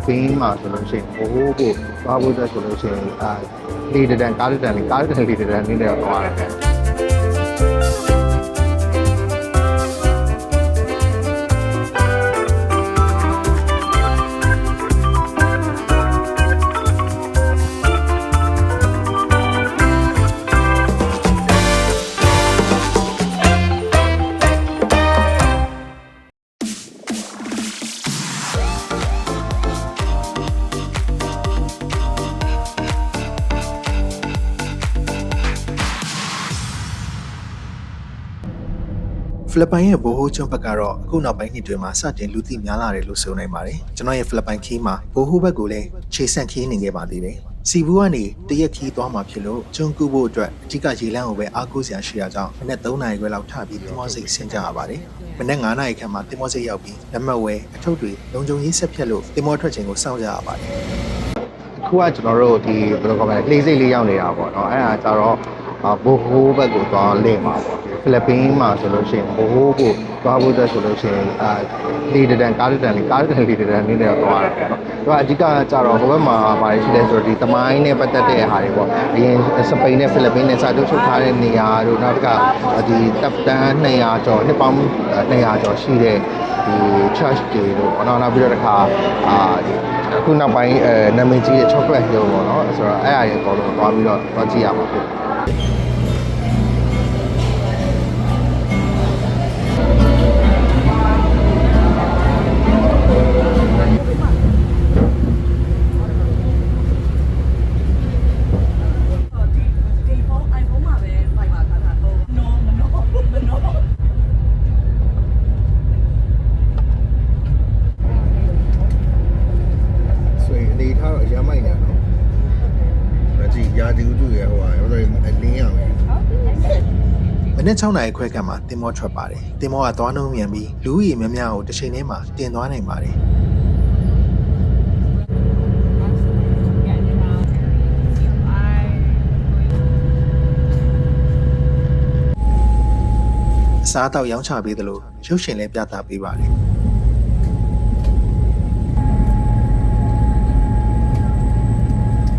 စ်ပင်းမှာဆိုလို့ရှိရင်ဟိုဟိုကိုသွားဖို့အတွက်ဆိုလို့ရှိရင်အာလေတံတန်ကားတံလေးကားတံလေတံနည်းနဲ့တော့သွားရတယ် လစ်ပိုင်ရဲ့ဘိုဟိုကျွန်းဘက်ကတော့အခုနောက်ပိုင်းနှစ်တွေမှာစတင်လူသိများလာတယ်လို့ဆိုနိုင်ပါတယ်ကျွန်တော်ရဲ့ဖိလစ်ပိုင်ခီးမှာဘိုဟိုဘက်ကိုလည်းခြေဆန့်ခီးနေခဲ့ပါသေးတယ်စီဘူးကနေတရက်ခီးသွားမှာဖြစ်လို့ကျွန်းကူဖို့အတွက်အကြီးကရေလမ်းကိုပဲအားကိုးစရာရှိတာကြောင့်မနေ့3နာရီခွဲလောက်ထပြီးတင်မောစိတ်ဆင်းကြရပါတယ်မနေ့9နာရီခန့်မှာတင်မောစိတ်ရောက်ပြီးလက်မှတ်ဝဲအထုပ်တွေလုံခြုံရေးဆက်ဖြတ်လို့တင်မောထွက်ချိန်ကိုစောင့်ကြရပါတယ်အခုကကျွန်တော်တို့ဒီဘယ်လိုခေါ်မလဲလေစိတ်လေးရောက်နေတာပေါ့နော်အဲ့ဒါကြတော့အာဘိုဟိုဘက်ကိုသွားလင့်မှာပေါ့ ဖိလစ်ပင်းမှာဆိုလို့ရှိရင်ဘိုဟိုကိုသွားဖို့အတွက်ဆိုလို့ရှိရင်အာလေတံတန်ကားတံလေးကားတံလေတံနည်းနဲ့တော့သွားရတယ်ပေါ့နော်သူကအဓိကကြတော့ဟိုဘက်မှာဘာတွေရှိလဲဆိုတော့ဒီသမိုင်းနဲ့ပတ်သက်တဲ့ဟာတွေပေါ့အရင်စပိန်နဲ့ဖိလစ်ပင်းနဲ့စာချုပ်ချုပ်ထားတဲ့နေရာတို့နောက်တစ်ခါဒီတပ်တန်း200ကျော်နှစ်ပေါင်း200ကျော်ရှိတဲ့ဒီ church တွေတို့ပေါ့နော်နောက်ပြီးတော့တစ်ခါအာဒီအခုနောက်ပိုင်းအဲနာမည်ကြီးတဲ့ chocolate hill ပေါ့နော်ဆိုတော့အဲ့အရာတွေအကုန်လုံးသွားပြီးတော့သွားကြည့်ရမှာဖြစ် 6နာရီခွဲကမှတင်မောထွက်ပါတယ်တင်မောကသွားနှုံးမြန်ပြီးလူဦးရေများများကိုတစ်ချိန်ထဲမှာတင်သွားနိုင်ပါတယ်အစားအသောက်ရောင်းချပေးသလိုရုပ်ရှင်လည်းပြသပေးပါတယ်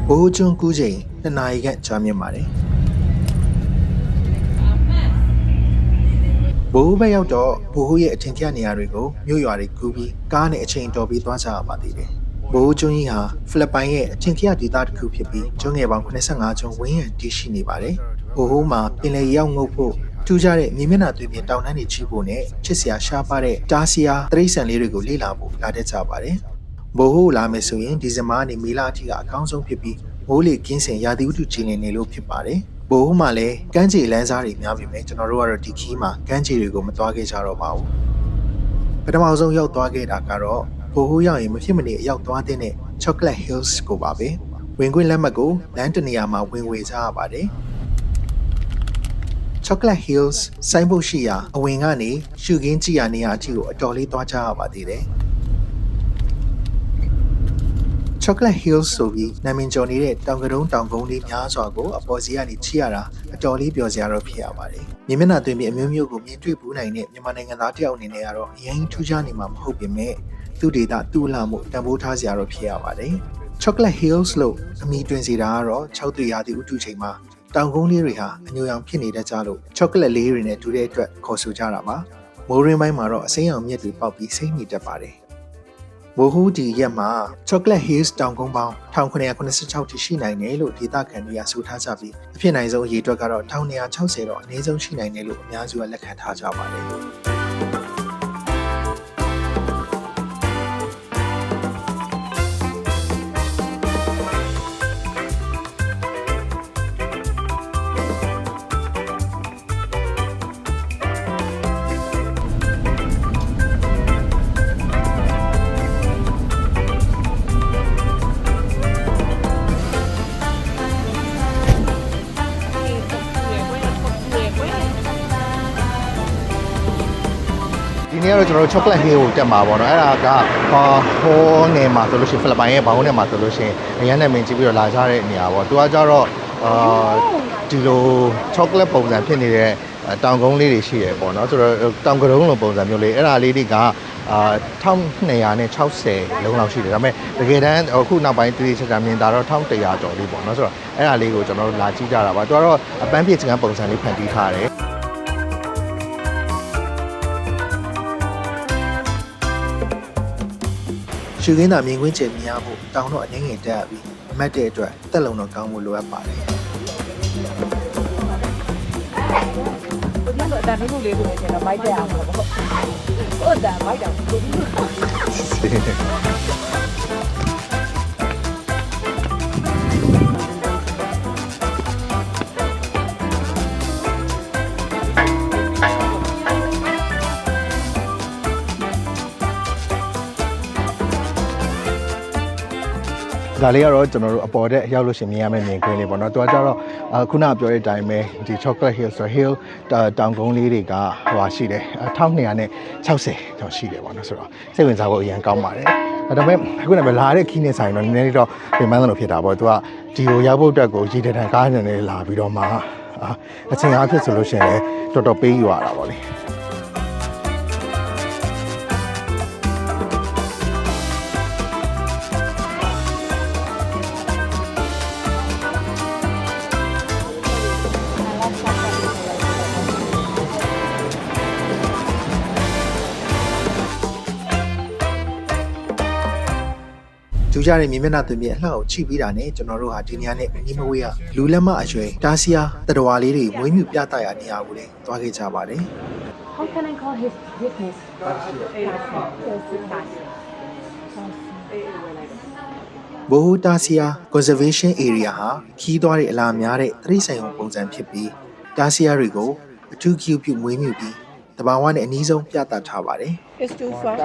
ဘိုးကျွန်းကူးချိန်2နာရီခန့်ကြာမြင့်ပါတယ် ဘိုးဘက်ရောက်တော့ဘိုးရဲ့အထင်ကြီးနေရာတွေကိုမြို့ရွာတွေကူးပြီးကားနဲ့အချိန်တော်ပြီးသွားကြရပါသေးတယ်ဘိုးကျွန်းကြီးဟာဖိလစ်ပိုင်ရဲ့အထင်ကြီးဒေသတစ်ခုဖြစ်ပြီးကျွန်းငယ်ပေါင်း85ကျွန်းဝင်းရံတည်ရှိနေပါတယ်ဘိုးမှာပင်လယ်ရောက်ငုပ်ဖို့ထူးခြားတဲ့မြေမျက်နှာသွေးပြင်တောင်တန်းတွေချီဖို့နဲ့ချစ်စရာရှားပါတဲ့တားစီယာတရိတ်ဆန်လေးတွေကိုလေ့လာဖို့လာတတ်ကြပါတယ်ဘိုးဟိုလာမယ်ဆိုရင်ဒီဇင်ဘာကနေမေလအထိကအကောင်းဆုံးဖြစ်ပြီးမိုးလေကင်းစင်ရာသီဥတုချိန်နေလို့ဖြစ်ပါတယ် ဘိုးဟိုမှာလည်းကမ်းခြေလမ်းစားတွေများပြီမယ်ကျွန်တော်တို့ကတော့ဒီခီးမှာကမ်းခြေတွေကိုမသွားခဲ့ကြတော့ပါဘူးပထမဆုံးရောက်သွားခဲ့တာကတော့ဘိုးဟိုရောက်ရင်မဖြစ်မနေအရောက်သွားတဲ့ Chocolate Hills ကိုပါပဲဝင်ခွင့်လက်မှတ်ကိုလမ်းတစ်နေရာမှာဝင်ဝေကြရပါတယ် Chocolate Hills စိုင်းဖို့ရှိရာအဝင်ကနေရှုခင်းကြည့်ရနေရာအထိကိုအတော်လေးသွားကြရပါသေးတယ် Chocolate Hills ဆိုပြီးနာမည်ကျော်နေတဲ့တောင်ကတုံးတောင်ကုန်းလေးများစွာကိုအပေါ်စီကနေချီရတာအတော်လေးပျော်စရာတော့ဖြစ်ရပါတယ်။မြေမျက်နှာသွင်းပြီးအမျိုးမျိုးကိုမြင်တွေ့ပူးနိုင်တဲ့မြန်မာနိုင်ငံသားတယောက်အနေနဲ့ကတော့အရင်ထူးခြားနေမှာမဟုတ်ပေမဲ့သူ့ဒေတာသူ့လှမှုတန်ဖိုးထားစရာတော့ဖြစ်ရပါတယ်။ Chocolate Hills လို့အမည်တွင်စေတာကတော့6တွေ့ရာသီဥတုချိန်မှာတောင်ကုန်းလေးတွေဟာအညိုရောင်ဖြစ်နေတတ်ကြလို့ chocolate လေးတွေနဲ့တူတဲ့အတွက်ခေါ်ဆိုကြတာပါ။မိုးရင်းပိုင်းမှာတော့အစိမ်းရောင်မြက်တွေပေါက်ပြီးစိမ့်နေတတ်ပါတယ်။ ဘိုဟူဒီရက်မှာ Chocolate Hills တောင်ကုန်းပေါင်း1986ထိရှိနိုင်တယ်လို့ဒေသခံတွေကဆိုထားကြပြီးအဖြစ်နိုင်ဆုံးအရေအတွက်ကတော့1260တော့အနည်းဆုံးရှိနိုင်တယ်လို့အများစုကလက်ခံထားကြပါတယ်။ နေ့ကတော့ကျွန်တော်တို့ chocolate hill ကိုတက်မှာပေါ့နော်အဲ့ဒါကဟောဟောနယ်မှာဆိုလို့ရှိရင်ဖိလစ်ပိုင်ရဲ့ဘောင်းနယ်မှာဆိုလို့ရှိရင်အရန်နာမည်ကြီးပြီးတော့လာကြတဲ့နေရာပေါ့သူကကြတော့အာဒီလို chocolate ပုံစံဖြစ်နေတဲ့တောင်ကုန်းလေးတွေရှိရပေါ့နော်ဆိုတော့တောင်ကရုံးလိုပုံစံမျိုးလေးအဲ့ဒါလေးတွေကအာအာ1260လုံးလောက်ရှိတယ်ဒါပေမဲ့တကယ်တမ်းအခုနောက်ပိုင်းတိတိကျကျမြင်တာတော့1100ကျော်လေးပေါ့နော်ဆိုတော့အဲ့ဒါလေးကိုကျွန်တော်တို့လာကြည့်ကြတာပါသူကတော့အပန်းပြည့်စကန်ပုံစံလေးဖန်တီးထားတယ် ရှုခင်းသာမြင်ကွင်းကျယ်မြင်ရဖို့တောင်းတော့အငိမ့်ငယ်တက်ရပြီးအမတ်တဲ့အတွက်တက်လုံတော့ကောင်းဖို့လိုအပ်ပါတယ်ဒီကတော့အတန်နုနုလေးကိုနေချင်တော့မိုက်တက်အောင်ပေါ့ဟုတ်တယ်မိုက်တယ်ကိုကြီး ဒါလေးကတော့ကျွန်တော်တို့အပေါ်တက်ရောက်လို့ရှရင်မြင်ရမယ့်မြင်ကွင်းလေးပေါ့နော်။သူကကြတော့အခုနပြောတဲ့အတိုင်းပဲဒီ chocolate hill ဆို hill တောင်ကုန်းလေးတွေကဟိုရှိတယ်1260ကျော်ရှိတယ်ပေါ့နော်ဆိုတော့စိတ်ဝင်စားဖို့အရင်ကောင်းပါတယ်။ဒါပေမဲ့အခုနကလာတဲ့ခီးနေဆိုင်တော့နည်းနည်းလေးတော့ပြင်ပန်းလို့ဖြစ်တာပေါ့။သူကဒီကိုရောက်ဖို့အတွက်ကိုရည်တံတန်ကားနေနေလာပြီးတော့မှအာအချိန်အားဖြင့်ဆိုလို့ရှိရင်လည်းတော်တော်ပေးယူရတာပေါ့လေ။ ကျူးကြတဲ့မြင်မျက်နှာသွင်းပြအလှကိုချိပြီးတာနဲ့ကျွန်တော်တို့ဟာဒီနေရာနဲ့အနီးမဝေးကလူလက်မအရွယ်တာစီယာတတော်ဝါလေးတွေမွေးမြူပြသရာနေရာကိုလည်းတွားခဲ့ကြပါတယ် How can I call his business? ။ဘိုဟူတာစီယာ conservation area ဟာခီးသွားတဲ့အလားများတဲ့သတိဆိုင်ုံပုံစံဖြစ်ပြီးတာစီယာတွေကိုအထူးကျူပြုမွေးမြူပြီးတဘာဝနဲ့အနည်းဆုံးပြသထားပါတယ်။ It's too far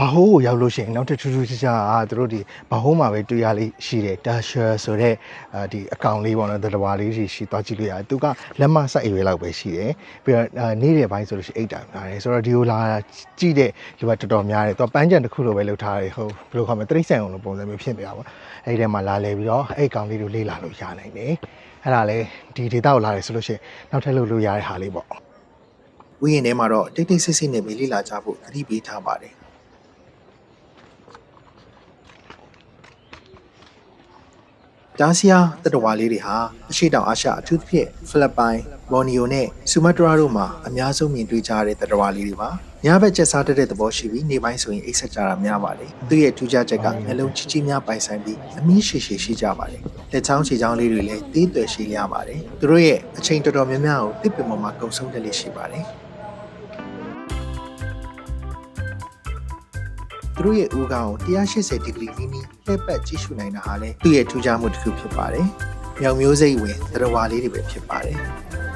ဘာဟိုးကိုရောက်လို့ရှိရင်နောက်တစ်ထူးထူးခြားခြားအာသူတို့ဒီဘာဟိုးမှာပဲတွေ့ရလေးရှိတယ်ဒါရှာဆိုတဲ့အာဒီအကောင့်လေးပေါ့နော်တလဝါလေးရှိရှိသွားကြည့်လို့ရတယ်သူကလက်မဆက်အရွယ်လောက်ပဲရှိတယ်ပြီးတော့အာနေတဲ့ဘိုင်းဆိုလို့ရှိရင်အိတ်တာများတယ်ဆိုတော့ဒီကိုလာကြည့်တဲ့လူကတော်တော်များတယ်သူကပန်းကြံတစ်ခုလိုပဲလုပ်ထားတယ်ဟုတ်ဘယ်လိုခေါ်မလဲတရိတ်ဆန်အောင်လို့ပုံစံမျိုးဖြစ်နေတာပေါ့အဲ့ဒီထဲမှာလာလဲပြီးတော့အဲ့အကောင့်လေးကိုလေ့လာလို့ရနိုင်တယ် အဲ့ဒါလေဒီဒေတာကိုလာတယ်ဆိုလို့ရှိရင်နောက်ထပ်လုပ်လို့ရတဲ့ဟာလေးပေါ့ဝိရင်ထဲမှာတော့တိတ်တိတ်ဆိတ်ဆိတ်နဲ့ပဲလေ့လာကြဖို့သတိပေးထားပါတယ်ဒါစီယာတတဝါလေးတွေဟာအရှိတောင်အာရှအထူးသဖြင့်ဖိလစ်ပိုင်ဘော်နီယိုနဲ့ဆူမတရာတို့မှာအများဆုံးမြင်တွေ့ကြရတဲ့တတဝါလေးတွေပါ ညဘက်ကျက်စားတတ်တဲ့သဘောရှိပြီးနေပိုင်းဆိုရင်အိတ်ဆက်ကြတာများပါတယ်သူ့ရဲ့ထူးခြားချက်ကနှလုံးချီချီများပိုင်ဆိုင်ပြီးအမီးရှည်ရှည်ရှိကြပါတယ်လက်ချောင်းခြေချောင်းလေးတွေလည်းသေးသွယ်ရှိရပါတယ်သူတို့ရဲ့အချိန်တော်တော်များများကိုတစ်ပင်ပေါ်မှာကုံဆုံးတက်လေးရှိပါတယ်သူတို့ရဲ့ဦးခေါင်းကို180ဒီဂရီနီးနီးလှည့်ပတ်ကြည့်ရှုနိုင်တာဟာလည်းသူ့ရဲ့ထူးခြားမှုတစ်ခုဖြစ်ပါတယ်။မြောင်မျိုးစိတ်ဝင်သတ္တဝါလေးတွေပဲဖြစ်ပါတယ်။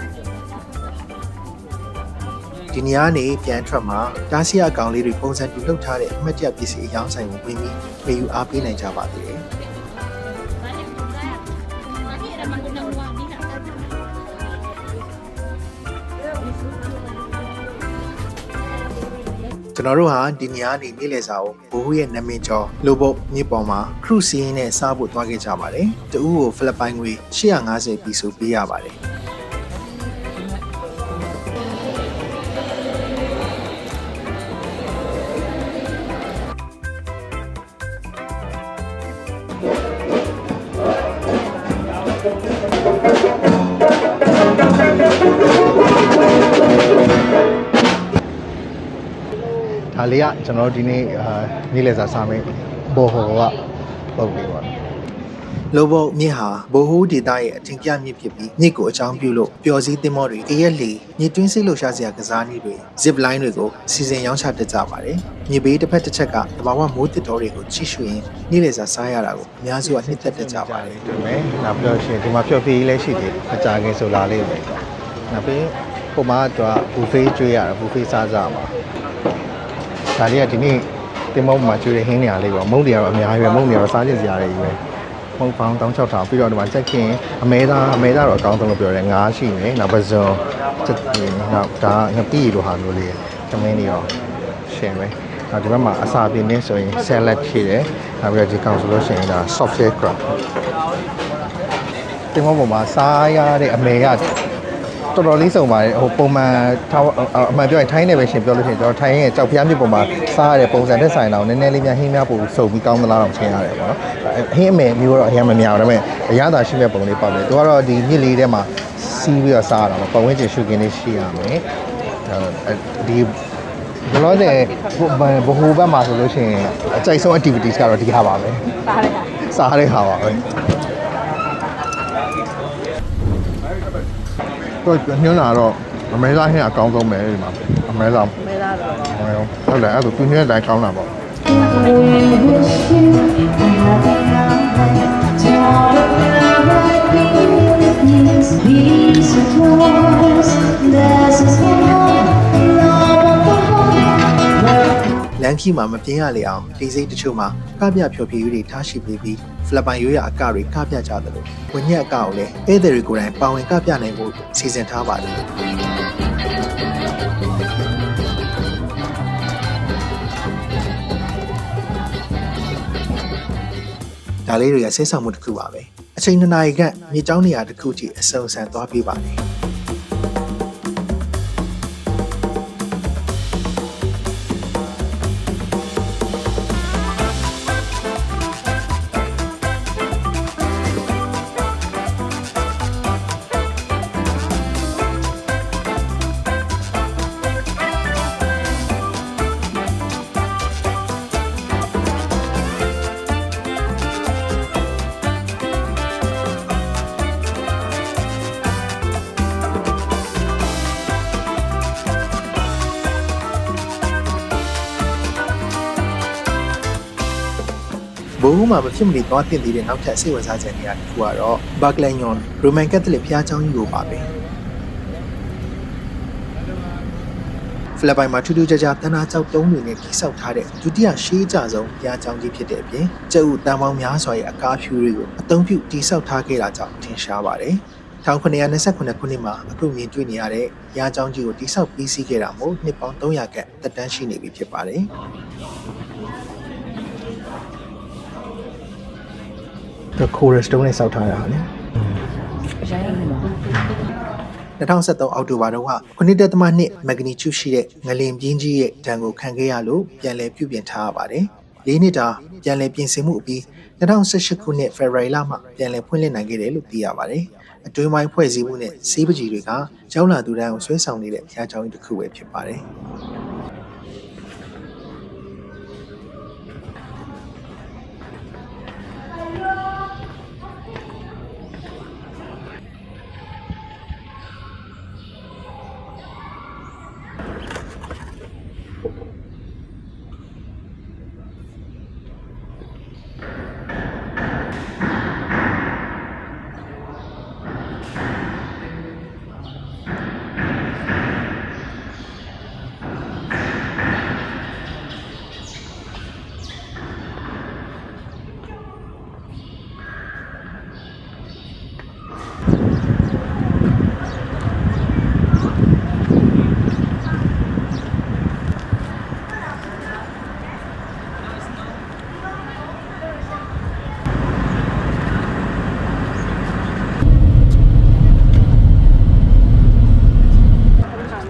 ဒီနေရာနေပြန်ထွက်မှာတားစီယာကောင်လေးတွေပုံစံတူလုပ်ထားတဲ့အမှတ်တရပစ္စည်းအယောင်းဆိုင်ကိုဝင်ပြီးဝယ်ယူအားပေးနိုင်ကြပါသေးတယ်။။ကျွန်တော်တို့ဟာဒီညနေနေ့လည်စာကိုဘိုးဟူရဲ့နာမည်ကျော်လိုဘုတ်မြစ်ပေါ်မှာခရုစီးရင်နဲ့စားဖို့သွားခဲ့ကြပါတယ်။တဦးကိုဖိလစ်ပိုင်ငွေ850ပီဆိုပေးရပါတယ်။ ဒါလေးကကျွန်တော်တို့ဒီနေ့အာနေ့လည်စာစားမယ်ဘော်ဟော်ကပုံလေးပါလိုဘုတ်မြစ်ဟာဘိုဟူဒေတာရဲ့အထင်ကရမြစ်ဖြစ်ပြီးမြစ်ကိုအကြောင်းပြုလို့ပျော်စည်းသင်းမောတွေအရက်လီမြစ်တွင်းစိတ်လှုပ်ရှားစရာကစားနည်းတွေ zip line တွေကိုစီစဉ်ရောင်းချတတ်ကြပါတယ်။မြစ်ဘေးတစ်ဖက်တစ်ချက်ကတဘာဝမိုးတစ်တော်တွေကိုချိရှုရင်နေ့လည်စာစားရတာကိုအများစုကနှစ်သက်တတ်ကြပါတယ်တွေ့မယ်နောက်ပြီးတော့ရှင်ဒီမှာဖြော်ဖြေးကြီးလည်းရှိသေးတယ်မကြခင်ဆိုလာလေးပဲနောက်ပြီးပုံမှန်ကတော့ဘူဖေးကျွေးရတာဘူဖေးစားစားမှာ ဒါလေးကဒီနေ့တင်မုံမှာကျွေးတဲ့ဟင်းနေရာလေးပေါ့မုံတွေကတော့အများကြီးပဲမုံတွေကတော့စားကျင်စရာတွေကြီးပဲမုံပေါင်း16000ပြီးတော့ဒီမှာချက်ခင်အမဲသားအမဲသားတော့အကောင်းဆုံးလို့ပြောတယ်ငါးရှိမယ်နောက်ပဇွန်ချက်နောက်ဒါငပိလိုဟာမျိုးလေးသမင်းတွေရောရှင်ပဲနောက်ဒီဘက်မှာအစာပြင်းနေဆိုရင် salad ရှိတယ်နောက်ပြီးတော့ဒီကောင်ဆိုလို့ရှိရင်ဒါ soft shell crab တင်မောပေါ်မှာစားရတဲ့အမေက တော်တော်လေးစုံပါတယ်ဟိုပုံမှန်ထားအမှန်ပြောရင်ထိုင်းနေပဲရှင်ပြောလို့ရှိရင်ကျွန်တော်ထိုင်းရဲ့ကြောက်ဖျားမြစ်ပေါ်မှာစားရတဲ့ပုံစံတက်ဆိုင်တော့နည်းနည်းလေးများဟင်းများပို့စုံပြီးကောင်းသလားတော့ချင်းရတယ်ပေါ့နော်ဟင်းအမေမျိုးတော့အရင်မများဘူးဒါပေမဲ့အရသာရှိမဲ့ပုံလေးပေါ့လေသူကတော့ဒီမြစ်လေးထဲမှာစီးပြီးတော့စားရတာပေါ့ပတ်ဝန်းကျင်ရှုခင်းလေးရှိရမယ်ဒီဘလို့တဲ့ဘဟိုဘက်မှာဆိုလို့ရှိရင်အကြိုက်ဆုံး activities ကတော့ဒီဟာပါပဲစားတယ်ဟာစားရတဲ့ဟာပါပဲ တော့ညွှန်းလာတော့အမဲသားဟင်းအကောင်းဆုံးပဲဒီမှာအမဲသားမဲသားတော့ဟုတ်တယ်အဲ့ဒါသူညွှန်းတဲ့အတိုင်းကောင်းတာပေါ့ These applause, there's a small လမ်းခီမှာမပြင်းရလေအောင်ဒီစိတ်တချို့မှာကပြဖြော်ဖြေရေးတွေထားရှိပေးပြီးဖလပိုင်ရိုးရအကတွေကပြကြသလိုဝညက်အကကိုလည်းဧည့်သည်တွေကိုယ်တိုင်ပါဝင်ကပြနိုင်ဖို့စီစဉ်ထားပါတယ်ဒါလေးတွေကဆက်ဆောင်မှုတစ်ခုပါပဲအချိန်နှစ်နာရီခန့်မြေကြောင်းနေရာတစ်ခုကြည့်အစုံစံသွားပြပါတယ် ဘိုဟူမှာမဖြစ်မနေသွားတင်သေးတဲ့နောက်ထပ်စိတ်ဝင်စားစရာနေရာတစ်ခုကတော့ဘာကလန်ယွန်ရိုမန်ကက်သလစ်ဘုရားကျောင်းကြီးကိုပါပဲဖိလစ်ပိုင်မှာထူးထူးခြားခြားတန်းသားကျောက်တုံးတွေနဲ့ကြီးဆောက်ထားတဲ့ဒုတိယရှေးကြဆုံးဘုရားကျောင်းကြီးဖြစ်တဲ့အပြင်ကျုပ်တန်ပေါင်းများစွာရဲ့အကားဖြူတွေကိုအသုံးပြုတည်ဆောက်ထားခဲ့တာကြောင့်ထင်ရှားပါတယ်1929ခုနှစ်မှာအခုမြင်တွေ့နေရတဲ့ရာကြောင်းကြီးကိုတိဆောက်ပြီးစီးခဲ့တာမို့နှစ်ပေါင်း300ခန့်သက်တမ်းရှိနေပြီဖြစ်ပါတယ်။ the chorus တုံးနဲ့စောက်ထားတာလေအရင်ကမှာ2023အောက်တိုဘာတုန်းက9.2မက်ဂနီကျူရှိတဲ့ငလင်ပြင်းကြီးရဲ့ဒဏ်ကိုခံခဲ့ရလို့ပြန်လည်ပြုပြင်ထားရပါတယ်။၄နှစ်တာပြန်လည်ပြင်ဆင်မှုအပြီး2018ခုနှစ်ဖေဖော်ဝါရီလမှပြန်လည်ဖွင့်လှစ်နိုင်ခဲ့တယ်လို့သိရပါတယ်။အတွင်းပိုင်းဖွဲ့စည်းမှုနဲ့စီးပကြီးတွေကကျောင်းလာသူတိုင်းကိုဆွဲဆောင်နေတဲ့ဘုရားကျောင်းကြီးတစ်ခုပဲဖြစ်ပါတယ်။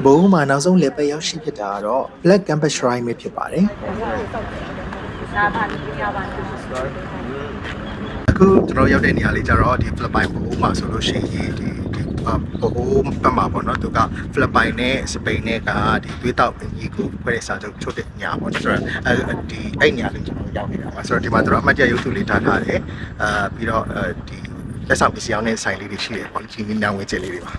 ဘုံမှာနောက်ဆုံးလေပတ်ရောက်ရှိဖြစ်တာကတော့ Black Campus Shrine ပဲဖြစ်ပါတယ်နာဘာနီညာဘာနီအခုကျွန်တော်ရောက်တဲ့နေရာလေးကျတော့ဒီ Philippine ဘုံမှာဆိုလို့ရှိရင်ဒီဒီအာဘိုးဘက်မှာပေါ့နော်သူက Philippine နဲ့စပိန်နဲ့ကဒီသွေးတောက်အကြီးကိုဖွဲ့တဲ့စာချုပ်ချုပ်တဲ့ညာပေါ့နော်ဆိုတော့အဲဒီအဲ့ညာလေးကျွန်တော်ရောက်နေတာပါဆိုတော့ဒီမှာသူတို့အမှတ်တရရုပ်စုလေးထားထားတယ်အာပြီးတော့အဲဒီလက်ဆောင်ပစ္စည်းအောင်တဲ့ဆိုင်လေးတွေရှိတယ်ပေါ့ဒီညောင်ဝဲကျလေးတွေပါ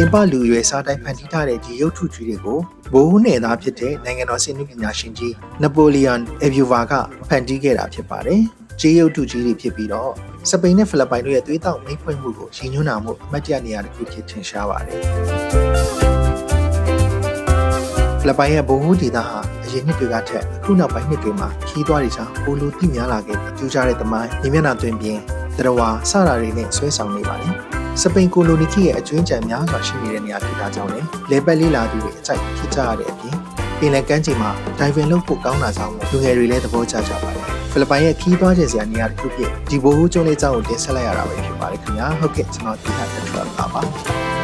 ပြင်ပလူရွယ်စားတိုင်းဖန်တီးထားတဲ့ဒီရုပ်ထုကြီးတွေကိုဘိုးနယ်သားဖြစ်တဲ့နိုင်ငံတော်စင်နုပညာရှင်ကြီးနပိုလီယန်အဗျူဗာကဖန်တီးခဲ့တာဖြစ်ပါတယ်။ကြေးရုပ်ထုကြီးတွေဖြစ်ပြီးတော့စပိန်နဲ့ဖိလစ်ပိုင်တို့ရဲ့သွေးတောက်မိတ်ဖွဲ့မှုကိုရည်ညွှန်းတာမှုအမှတ်တရနေရာတစ်ခုဖြစ်ထင်ရှားပါတယ်။ဖိလစ်ပိုင်ရဲ့ဘိုးဒေသဟာအရင်နှစ်တွေကထက်အခုနောက်ပိုင်းနှစ်တွေမှာခီးသွွားတွေကြောင့်ပိုလိုတိများလာခဲ့ပြီးကျူးခြားတဲ့သမိုင်းမြင်မျက်နှာသွင်းပြင်းတရဝါစတာတွေနဲ့ဆွဲဆောင်နေပါတယ်။ စပိန်ကိုလိုနီခေတ်ရဲ့အကျွင်းကြံများစွာရှိနေတဲ့နေရာဖြစ်တာကြောင့်လည်းလေပတ်လေးလာသူတွေအကြိုက်ဖြစ်ကြရတဲ့အပြင်ပင်လယ်ကမ်းခြေမှာဒိုင်ဗင်လုပ်ဖို့ကောင်းတာကြောင့်လူငယ်တွေလည်းသဘောကျကြပါတယ်။ဖိလစ်ပိုင်ရဲ့ခီးသွားခြင်းစရာနေရာတစ်ခုဖြစ်ဒီဘိုဟူးကျွန်းလေးအကြောင်းကိုတင်ဆက်လိုက်ရတာပဲဖြစ်ပါတယ်ခင်ဗျာဟုတ်ကဲ့ကျွန်တော်ဒီဟာတက်ထွက်ပါပါ